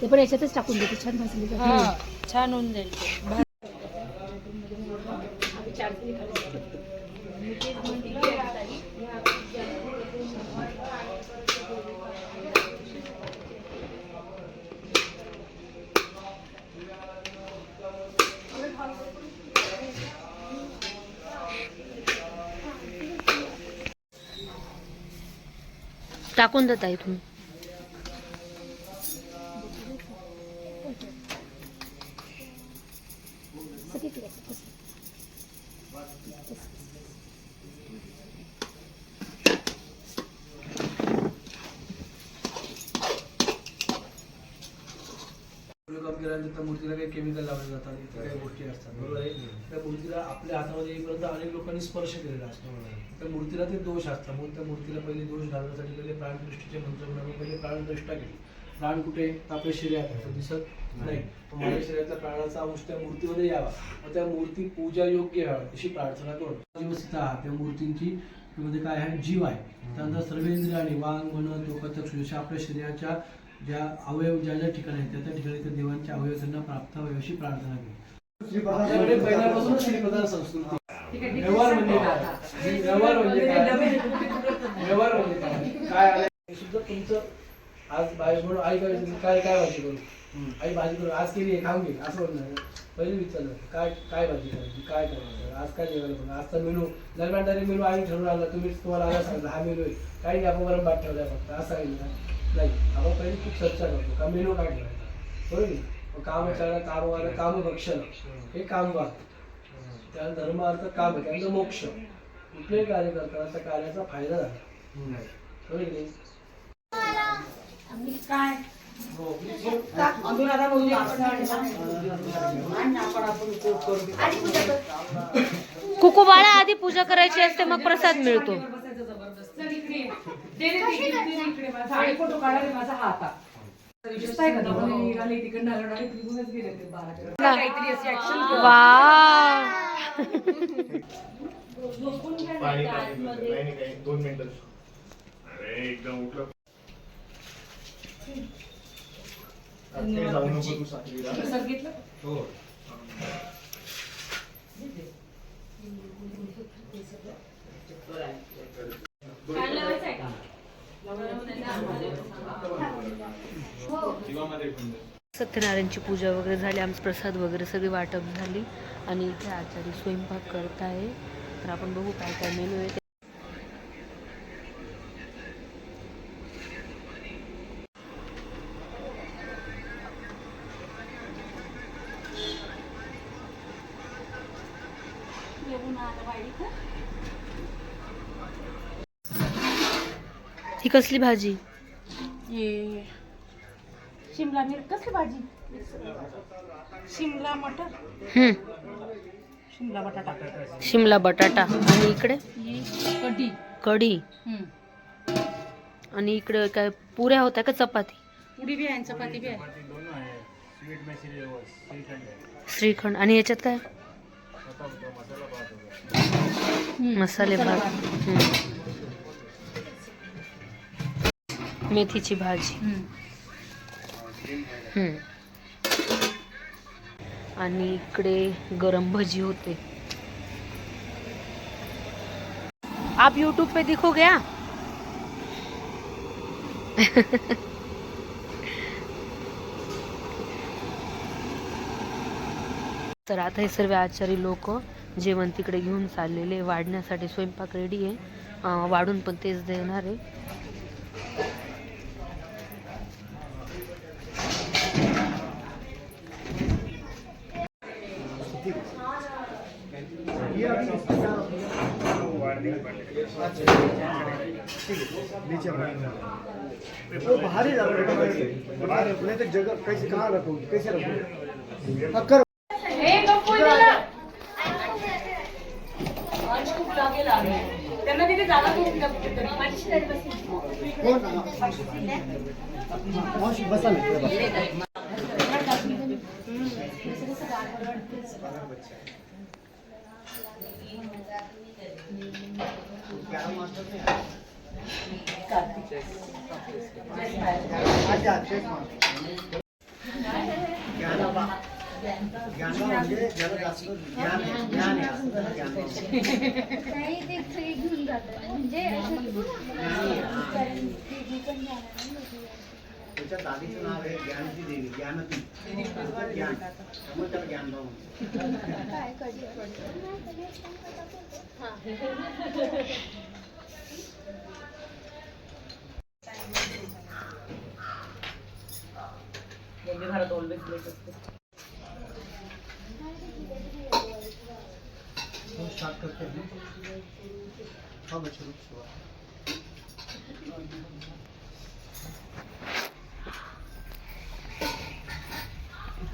ते पण याच्यातच टाकून देते छान भाजली जाते. हा छान होऊन जाईल टाकून देता इथून सगळीकडे. काम केल्यानंतर मूर्तीला काही केमिकल लावले जातात इतर काही गोष्टी असतात. बरोबर आहे. त्या मूर्तीला आपल्या हातामध्ये येईपर्यंत अनेक लोकांनी स्पर्श केलेला असतो. त्या मूर्तीला ते दोष असतात. म्हणून त्या मूर्तीला पहिले दोष घालण्यासाठी पहिले प्राणदृष्टीचे मंत्र म्हणून पहिले प्राणदृष्टा केली. प्राण कुठे? आपल्या शरीरात आहे. तो दिसत नाही. माझ्या शरीरातल्या प्राणाचा अंश त्या मूर्तीमध्ये यावा. व त्या मूर्ती पूजा योग्य व्हावी अशी प्रार्थना करून. आहात. त्या मूर्तींची मध्ये काय आहे? जीव आहे. त्यानंतर सर्वेंद्रिय आणि वांग मन डोकं आपल्या शरीराच्या ज्या अवयव ज्या ज्या ठिकाणी आहेत त्या त्या ठिकाणी त्या देवांच्या अवयव त्यांना प्राप्त व्हावे अशी प्रार्थना केली. आपल्याकडे पहिल्यापासूनच श्रीप्रधान संस्कृती. व्यवहार म्हणजे काय? व्यवहार म्हणजे काय? व्यवहार म्हणजे काय? काय आलं? हे सुद्धा तुमचं आज म्हणून आई काय काय काय भाजी करू? आई भाजी करू? आज केली आहे खाऊन घे. असं म्हणणार पहिले विचारलं काय काय भाजी करायची? काय करायचं आज काय जेवायला बनवलं? आजचा मेनू दरम्यान डायरेक्ट मेनू आई ठरवून आला तुम्ही तुम्हाला आला सांगितलं हा मेनू आहे. काही नाही आपण गरम भात ठेवलाय फक्त. असं सांगितलं नाही आपण पहिले खूप चर्चा करतो. का मेनू काय ठेवायचा बरोबर काम विचारणं काम वारणं काम भक्षण हे काम वाद त्या धर्म अर्थ काम आहे त्यानंतर मोक्ष. कुठलेही कार्य करताना त्या कार्याचा फायदा झाला. बरोबर आहे की नाही? कुकू बाळा आधी पूजा करायची असते मग प्रसाद मिळतो. फोटो माझा हात. दिसताय का तो? निघाले तिकडनं आलो आणि तिकडूनच गेले ते बारा काहीतरी अशी ऍक्शन वा. पाणी टाकून नाही नाही काही दोन मिनिटं अरे एकदम उठलं आता जाऊ नको तू साखरीला सांगितलं हो जीवामध्ये पण दे. सत्यनारायणची पूजा वगैरे झाली आमचं प्रसाद वगैरे सगळी वाटप झाली आणि इथे आचारी स्वयंपाक करत आहे. तर आपण बघू काय काय मेनू आहे ही कसली भाजी? शिमला मिरच कसली भाजी? शिमला मटर हम्म, शिमला बटाटा. शिमला बटाटा. आणि इकडे? कढी. कढी. आणि इकडे काय पुऱ्या होत्या का चपाती? पुडी बी आहे चपाती बी आहे. श्रीखंड. श्रीखंड आणि याच्यात काय? आता होतो मसाला भात. होता मसाले भात. हम्म. मेथीची भाजी. हम्म. आणि इकडे गरम भजी होते. आप यूट्यूब पे दिखो गया तर आता हे सर्व आचारी लोक जेवण तिकडे घेऊन चाललेले वाढण्यासाठी स्वयंपाक रेडी आहे. वाढून पण तेच देणार आहे. वो बाहर ही। लग रहा है बाहर नहीं तो जगह कैसे कहाँ रखोगे कैसे रखोगे हाँ, करो त्यांना तिथे कोण मावशी बसा ना इकडे बसा. अच्छा, तेच मग. ज्ञानोबा. ज्ञानोबा म्हणजे ज्याला जास्त ज्ञान आहे, ज्ञान आहे, असं त्याला ज्ञानोबा. नाही ते त्याच्या दादीचं नाव आहे ज्ञानती देवी ज्ञानती. ज्ञान. त्यामुळे त्याला ऑलवेज लेट असते. स्टार्ट करते हैं हाँ बच्चे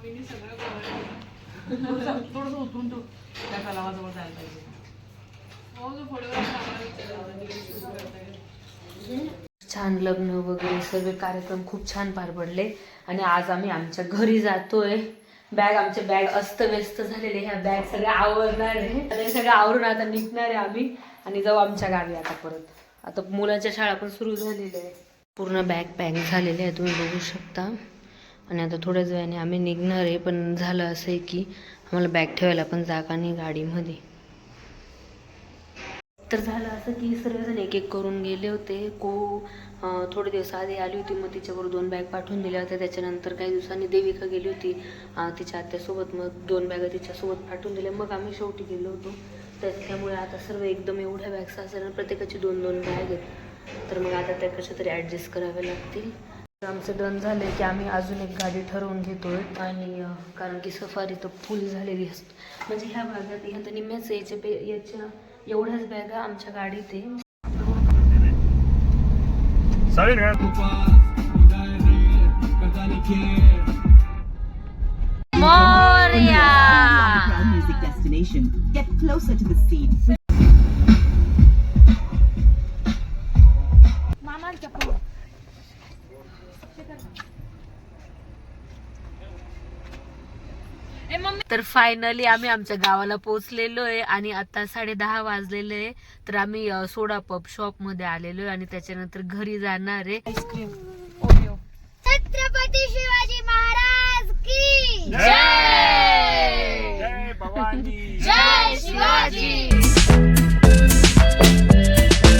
शूट तू थोडस उतरून तू त्या तलावाजवळ जायला पाहिजे. छान लग्न वगैरे सर्व कार्यक्रम खूप छान पार पडले. आणि आज आम्ही आमच्या घरी जातोय. बॅग आमचे बॅग अस्तव्यस्त झालेले ह्या बॅग सगळ्या आवरणार आहे. आणि सगळं आवरून आता निघणार आहे आम्ही आणि जाऊ आमच्या गावी आता परत. आता मुलांच्या शाळा पण सुरू झालेल्या आहे. पूर्ण बॅग पॅक झालेले आहे तुम्ही बघू शकता. आणि आता थोड्याच वेळाने आम्ही निघणार आहे पण झालं असं आहे की आम्हाला बॅग ठेवायला पण जागा नाही गाडीमध्ये. तर झालं असं की सर्वजण एक एक करून गेले होते. को थोडे दिवस आधी आली होती मग तिच्यावर दोन बॅग पाठवून दिल्या होत्या. त्याच्यानंतर काही दिवसांनी देविका गेली होती तिच्या आत्यासोबत. मग दोन बॅगा तिच्यासोबत पाठवून दिल्या. मग आम्ही शेवटी गेलो होतो. त्याच्यामुळे आता सर्व एकदम एवढ्या बॅग्स असल्या प्रत्येकाची दोन दोन बॅग आहेत. तर मग आता त्या कशा तरी ॲडजस्ट कराव्या लागतील. आमचं डन झालं की आम्ही अजून एक गाडी ठरवून घेतोय आणि कारण की सफारी तर फुल झालेली असते म्हणजे ह्या भागात ह्या तर निम्म्याच याच्या पे याच्या एवढ्याच बॅगा आमच्या गाडीत आहे. Get closer to the scene. तर फायनली आम्ही आमच्या गावाला पोचलेलो आहे आणि आता साडे दहा वाजलेले आहे. तर आम्ही सोडा पप शॉपमध्ये आलेलो आहे आणि त्याच्यानंतर घरी जाणार आहे. आईस्क्रीम छत्रपती शिवाजी महाराज की? जय! जय शिवाजी!